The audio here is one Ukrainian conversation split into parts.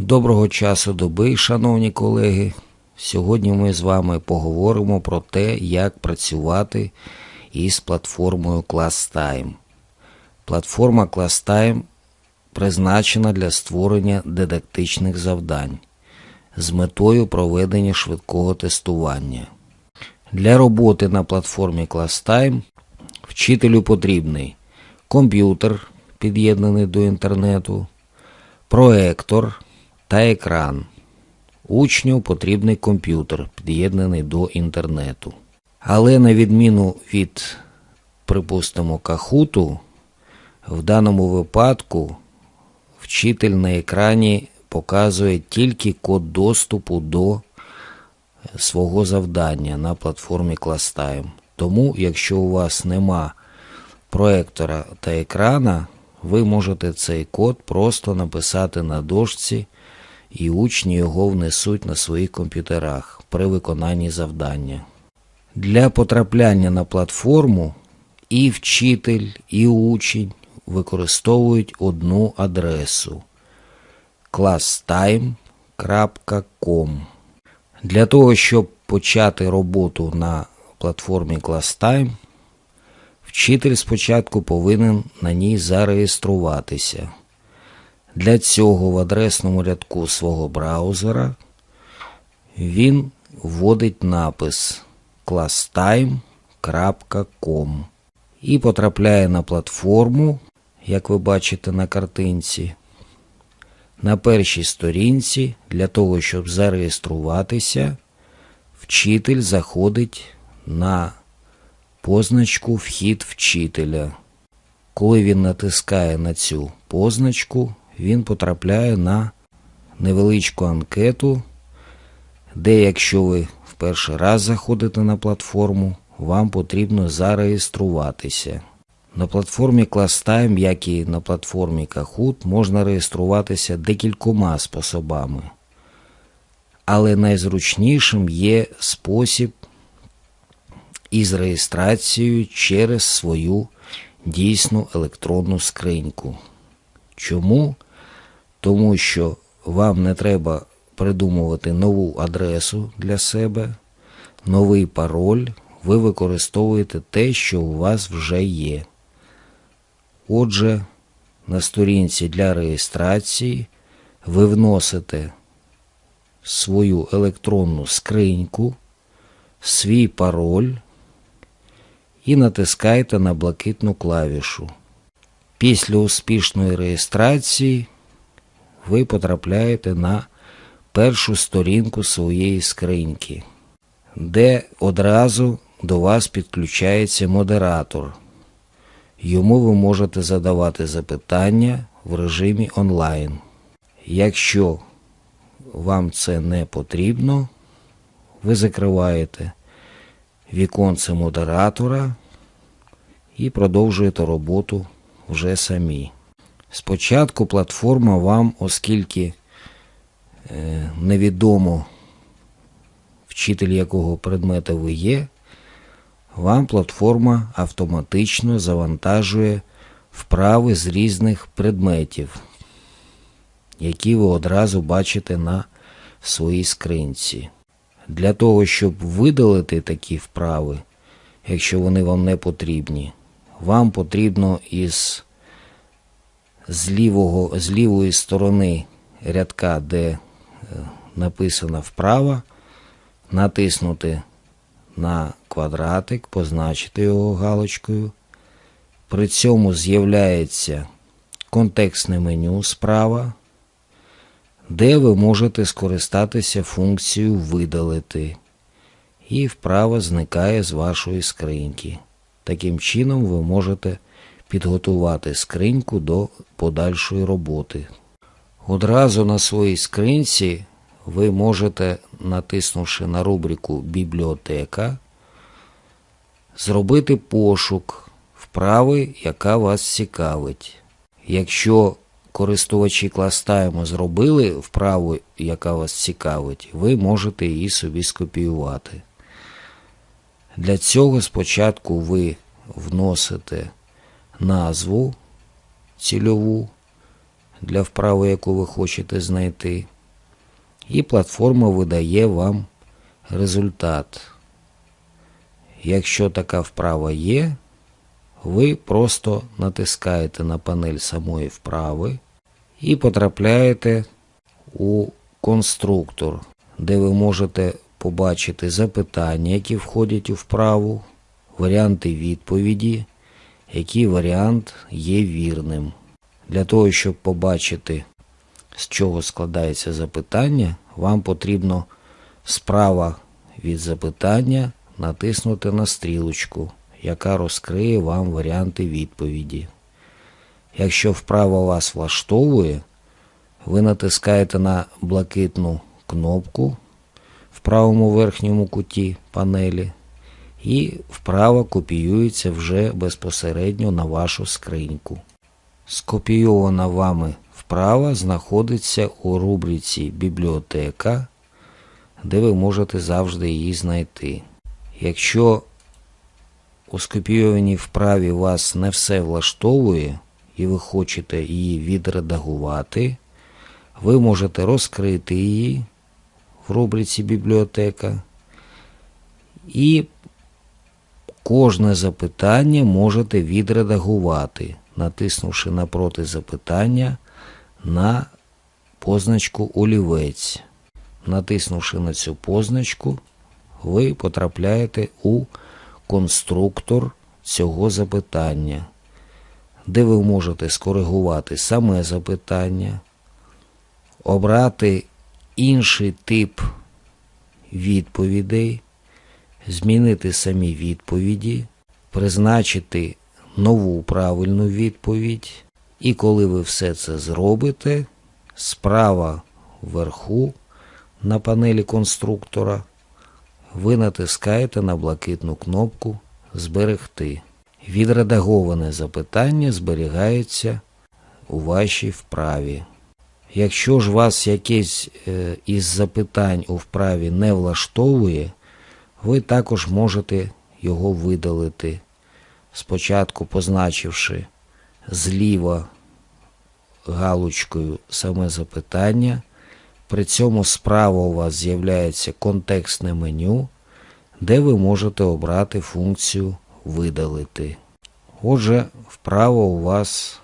Доброго часу доби, шановні колеги. Сьогодні ми з вами поговоримо про те, як працювати із платформою ClassTime. Платформа ClassTime призначена для створення дидактичних завдань з метою проведення швидкого тестування. Для роботи на платформі ClassTime вчителю потрібний комп'ютер, під'єднаний до інтернету, проектор та екран. Учню потрібний комп'ютер, під'єднаний до інтернету. Але на відміну від, припустимо, кахуту, в даному випадку вчитель на екрані показує тільки код доступу до свого завдання на платформі ClassTime. Тому, якщо у вас нема проектора та екрана, ви можете цей код просто написати на дошці, і учні його внесуть на своїх комп'ютерах при виконанні завдання. Для потрапляння на платформу і вчитель, і учень використовують одну адресу classtime.com. Для того, щоб почати роботу на платформі ClassTime, вчитель спочатку повинен на ній зареєструватися. Для цього в адресному рядку свого браузера він вводить напис classtime.com і потрапляє на платформу, як ви бачите на картинці. На першій сторінці для того, щоб зареєструватися, вчитель заходить на позначку Вхід вчителя. Коли він натискає на цю позначку, він потрапляє на невеличку анкету, де, якщо ви в перший раз заходите на платформу, вам потрібно зареєструватися. На платформі ClassTime, як і на платформі Kahoot, можна реєструватися декількома способами. Але найзручнішим є спосіб із реєстрацією через свою дійсну електронну скриньку. Чому? Тому що вам не треба придумувати нову адресу для себе, новий пароль, ви використовуєте те, що у вас вже є. Отже, на сторінці для реєстрації ви вносите свою електронну скриньку, свій пароль і натискаєте на блакитну клавішу. Після успішної реєстрації ви потрапляєте на першу сторінку своєї скриньки, де одразу до вас підключається модератор. Йому ви можете задавати запитання в режимі онлайн. Якщо вам це не потрібно, ви закриваєте віконце модератора і продовжуєте роботу вже самі. Спочатку платформа вам, оскільки е, невідомо вчитель якого предмета ви є, вам платформа автоматично завантажує вправи з різних предметів, які ви одразу бачите на своїй скринці. Для того, щоб видалити такі вправи, якщо вони вам не потрібні, вам потрібно із з, лівого, з лівої сторони рядка, де е, написано вправа, натиснути на квадратик, позначити його галочкою. При цьому з'являється контекстне меню справа, де ви можете скористатися функцією видалити. І вправа зникає з вашої скриньки. Таким чином ви можете підготувати скриньку до подальшої роботи. Одразу на своїй скринці ви можете, натиснувши на рубрику Бібліотека, зробити пошук вправи, яка вас цікавить. Якщо користувачі кластаємо зробили вправу, яка вас цікавить, ви можете її собі скопіювати. Для цього спочатку ви вносите назву цільову, для вправи, яку ви хочете знайти. І платформа видає вам результат. Якщо така вправа є, ви просто натискаєте на панель самої вправи і потрапляєте у конструктор, де ви можете побачити запитання, які входять у вправу, варіанти відповіді, який варіант є вірним. Для того, щоб побачити, з чого складається запитання, вам потрібно справа від запитання натиснути на стрілочку, яка розкриє вам варіанти відповіді. Якщо вправа вас влаштовує, ви натискаєте на блакитну кнопку в правому верхньому куті панелі, і вправа копіюється вже безпосередньо на вашу скриньку. Скопійована вами вправа знаходиться у рубриці Бібліотека, де ви можете завжди її знайти. Якщо у скопійованій вправі вас не все влаштовує і ви хочете її відредагувати, ви можете розкрити її в рубриці Бібліотека і кожне запитання можете відредагувати, натиснувши напроти запитання на позначку Олівець. Натиснувши на цю позначку, ви потрапляєте у конструктор цього запитання, де ви можете скоригувати саме запитання, обрати інший тип відповідей, змінити самі відповіді, призначити нову правильну відповідь. І коли ви все це зробите, справа вверху на панелі конструктора ви натискаєте на блакитну кнопку Зберегти. Відредаговане запитання зберігається у вашій вправі. Якщо ж вас якесь е, із запитань у вправі не влаштовує, ви також можете його видалити, спочатку позначивши зліва галочкою саме запитання. При цьому справа у вас з'являється контекстне меню, де ви можете обрати функцію Видалити. Отже, вправа у вас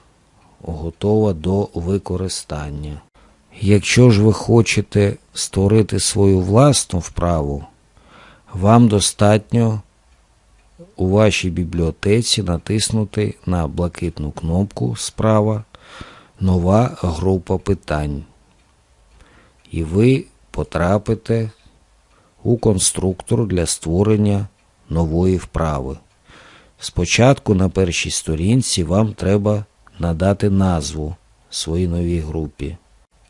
готова до використання. Якщо ж ви хочете створити свою власну вправу, вам достатньо у вашій бібліотеці натиснути на блакитну кнопку справа Нова група питань. І ви потрапите у конструктор для створення нової вправи. Спочатку на першій сторінці вам треба надати назву своїй новій групі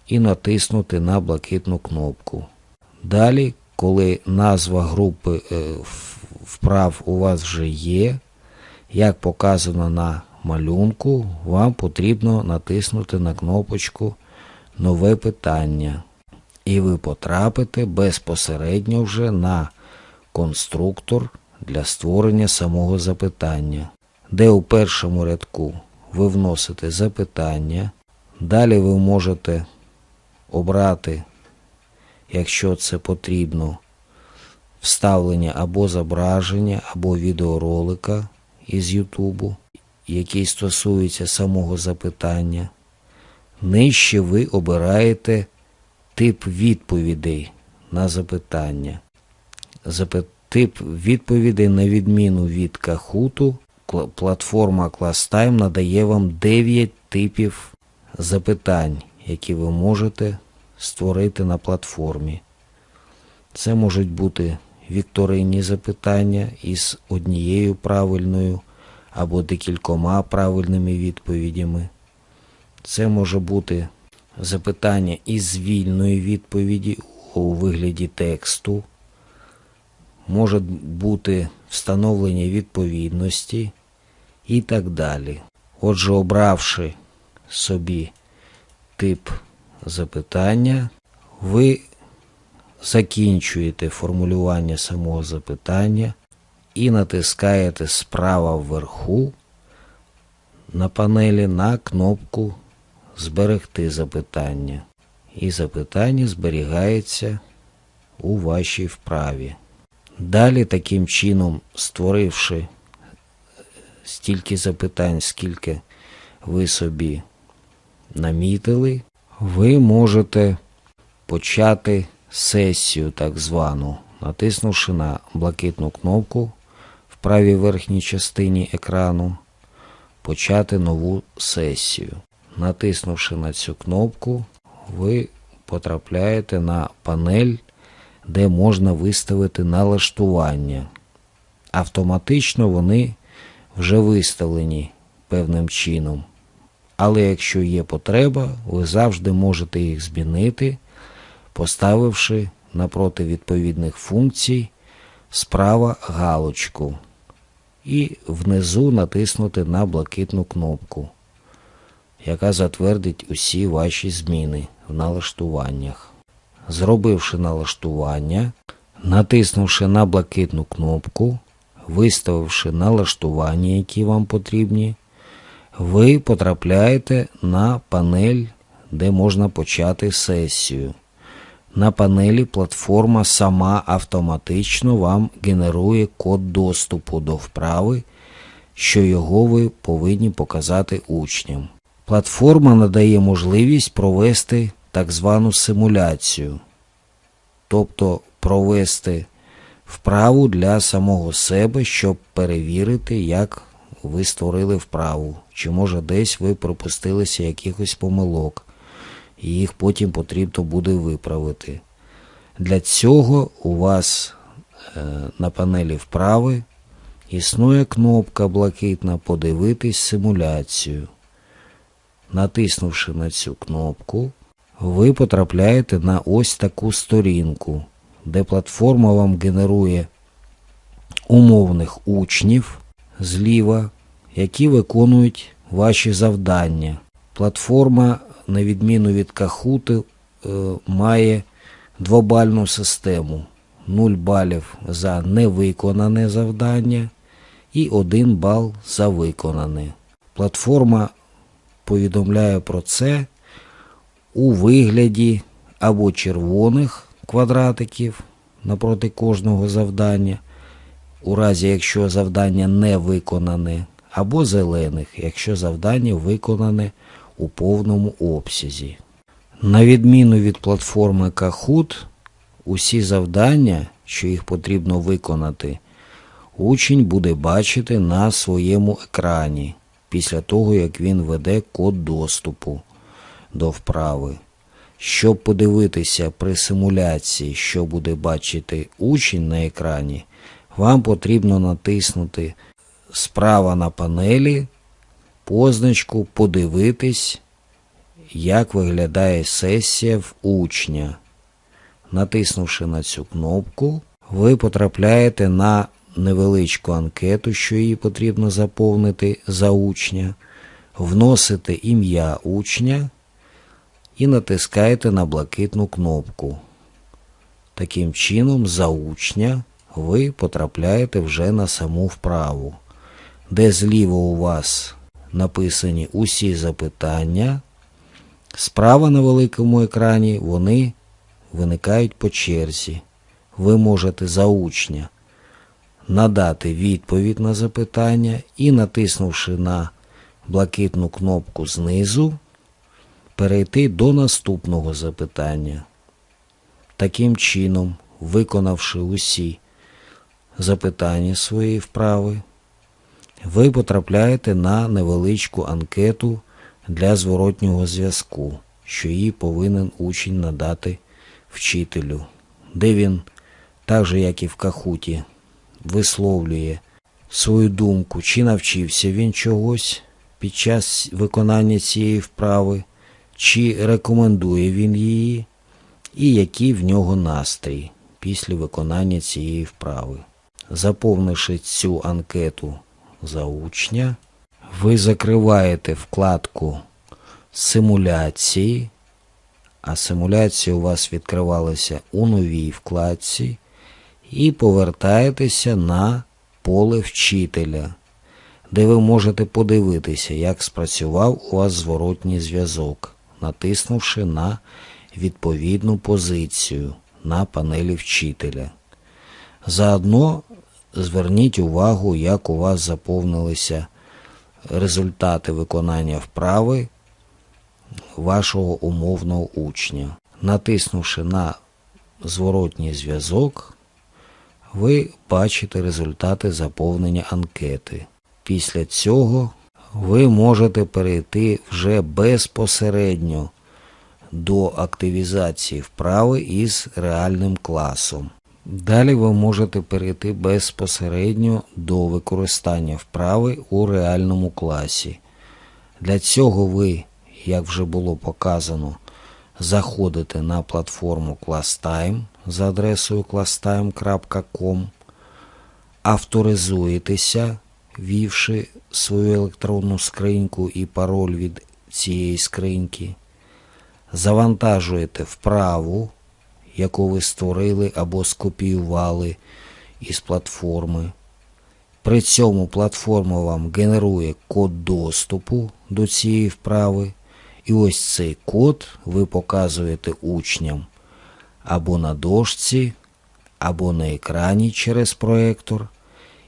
і натиснути на блакитну кнопку. Далі, коли назва групи е, вправ у вас вже є, як показано на малюнку, вам потрібно натиснути на кнопочку Нове питання. І ви потрапите безпосередньо вже на конструктор для створення самого запитання, де у першому рядку ви вносите запитання. Далі ви можете обрати, якщо це потрібно, вставлення або зображення, або відеоролика із Ютубу, який стосується самого запитання. Нижче ви обираєте тип відповідей на запитання. Запит... Тип відповідей, на відміну від Кахуту, платформа ClassTime надає вам 9 типів запитань, які ви можете створити на платформі. Це можуть бути вікторинні запитання із однією правильною або декількома правильними відповідями. Це може бути запитання із вільної відповіді у вигляді тексту може бути встановлення відповідності і так далі. Отже, обравши собі тип запитання, ви закінчуєте формулювання самого запитання і натискаєте справа вверху на панелі на кнопку зберегти запитання. І запитання зберігається у вашій вправі. Далі, таким чином, створивши стільки запитань, скільки ви собі намітили, ви можете почати сесію так звану, натиснувши на блакитну кнопку в правій верхній частині екрану, почати нову сесію. Натиснувши на цю кнопку, ви потрапляєте на панель, де можна виставити налаштування. Автоматично вони вже виставлені певним чином. Але якщо є потреба, ви завжди можете їх змінити, поставивши напроти відповідних функцій справа галочку і внизу натиснути на блакитну кнопку, яка затвердить усі ваші зміни в налаштуваннях. Зробивши налаштування, натиснувши на блакитну кнопку, виставивши налаштування, які вам потрібні, ви потрапляєте на панель, де можна почати сесію. На панелі платформа сама автоматично вам генерує код доступу до вправи, що його ви повинні показати учням. Платформа надає можливість провести так звану симуляцію, тобто провести вправу для самого себе, щоб перевірити, як ви створили вправу, чи може десь ви пропустилися якихось помилок, і їх потім потрібно буде виправити. Для цього у вас е, на панелі вправи існує кнопка блакитна Подивитись симуляцію. Натиснувши на цю кнопку, ви потрапляєте на ось таку сторінку, де платформа вам генерує умовних учнів зліва, які виконують ваші завдання. Платформа, на відміну від Кахути, е, має двобальну систему. 0 балів за невиконане завдання і 1 бал за виконане. Платформа повідомляє про це у вигляді або червоних квадратиків напроти кожного завдання, у разі якщо завдання не виконане, або зелених, якщо завдання виконане у повному обсязі. На відміну від платформи Kahoot, усі завдання, що їх потрібно виконати, учень буде бачити на своєму екрані після того, як він веде код доступу до вправи. Щоб подивитися при симуляції, що буде бачити учень на екрані, вам потрібно натиснути справа на панелі позначку Подивитись, як виглядає сесія в учня. Натиснувши на цю кнопку, ви потрапляєте на невеличку анкету, що її потрібно заповнити за учня, вносите ім'я учня і натискаєте на блакитну кнопку. Таким чином, за учня ви потрапляєте вже на саму вправу, де зліва у вас написані усі запитання. Справа на великому екрані вони виникають по черзі. Ви можете за учня надати відповідь на запитання і, натиснувши на блакитну кнопку знизу, перейти до наступного запитання. Таким чином, виконавши усі запитання своєї вправи, ви потрапляєте на невеличку анкету для зворотнього зв'язку, що її повинен учень надати вчителю, де він, так же як і в Кахуті, висловлює свою думку, чи навчився він чогось під час виконання цієї вправи, чи рекомендує він її, і який в нього настрій після виконання цієї вправи. Заповнивши цю анкету за учня, ви закриваєте вкладку симуляції, а симуляція у вас відкривалася у новій вкладці, і повертаєтеся на поле вчителя, де ви можете подивитися, як спрацював у вас зворотній зв'язок, натиснувши на відповідну позицію на панелі вчителя. Заодно зверніть увагу, як у вас заповнилися результати виконання вправи вашого умовного учня. Натиснувши на зворотній зв'язок, ви бачите результати заповнення анкети. Після цього ви можете перейти вже безпосередньо до активізації вправи із реальним класом. Далі ви можете перейти безпосередньо до використання вправи у реальному класі. Для цього ви, як вже було показано, заходите на платформу ClassTime за адресою classtime.com, авторизуєтеся, ввівши свою електронну скриньку і пароль від цієї скриньки, завантажуєте вправу, яку ви створили або скопіювали із платформи. При цьому платформа вам генерує код доступу до цієї вправи. І ось цей код ви показуєте учням або на дошці, або на екрані через проектор,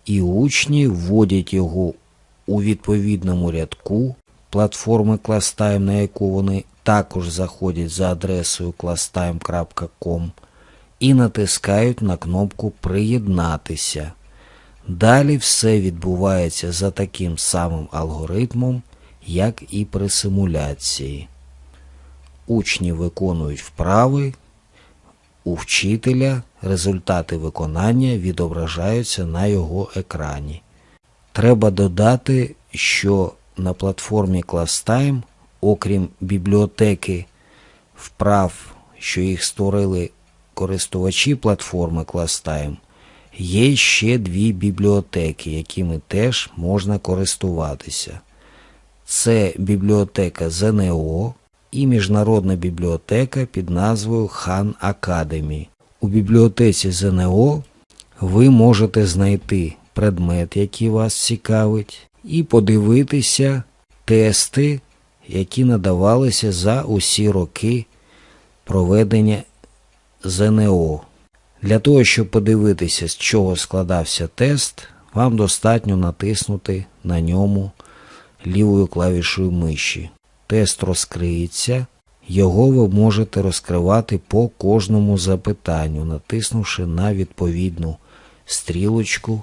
і учні вводять його у відповідному рядку платформи ClassTime, на яку вони також заходять за адресою classtime.com і натискають на кнопку Приєднатися. Далі все відбувається за таким самим алгоритмом, як і при симуляції. Учні виконують вправи, у вчителя результати виконання відображаються на його екрані. Треба додати, що на платформі ClassTime, окрім бібліотеки вправ, що їх створили користувачі платформи ClassTime, є ще дві бібліотеки, якими теж можна користуватися. Це бібліотека ЗНО і міжнародна бібліотека під назвою Khan Academy. У бібліотеці ЗНО ви можете знайти предмет, який вас цікавить, і подивитися тести, які надавалися за усі роки проведення ЗНО. Для того, щоб подивитися, з чого складався тест, вам достатньо натиснути на ньому лівою клавішою миші. Тест розкриється, його ви можете розкривати по кожному запитанню, натиснувши на відповідну стрілочку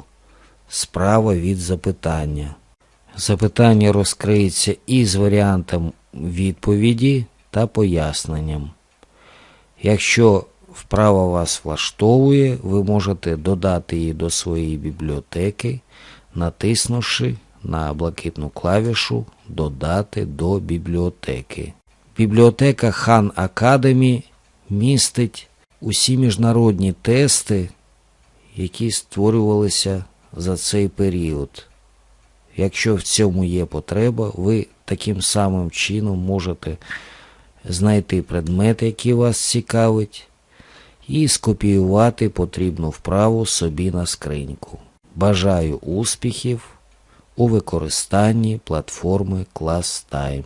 справа від запитання. Запитання розкриється із варіантом відповіді та поясненням. Якщо вправа вас влаштовує, ви можете додати її до своєї бібліотеки, натиснувши на блакитну клавішу Додати до бібліотеки. Бібліотека Хан Academy містить усі міжнародні тести, які створювалися за цей період. Якщо в цьому є потреба, ви таким самим чином можете знайти предмет, який вас цікавить, і скопіювати потрібну вправу собі на скриньку. Бажаю успіхів! у використанні платформи ClassTime.